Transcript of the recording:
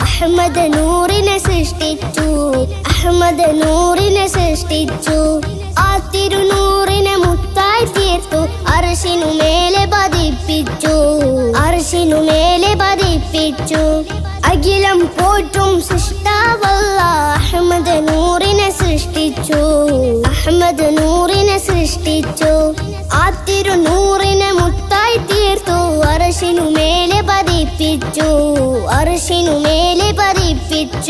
അഹമ്മദ് നൂറിനെ സൃഷ്ടിച്ചു. അഹമ്മദ് നൂറിനെ സൃഷ്ടിച്ചു. ആ തിരുനൂറിനെ മുത്തായി തീർത്തു. അർശിനു മേലെ പതിപ്പിച്ചു. അർശിനു മേലെ പതിപ്പിച്ചു. അഖിലം പോറ്റും സൃഷ്ടാവല്ല. അഹമ്മദ് നൂറിനെ സൃഷ്ടിച്ചു. അഹമ്മദ് നൂറിനെ സൃഷ്ടിച്ചു. ആ തിരുനൂറിനെ പതിപ്പിച്ചു അർശിനു മേലെ പതിപ്പിച്ചു.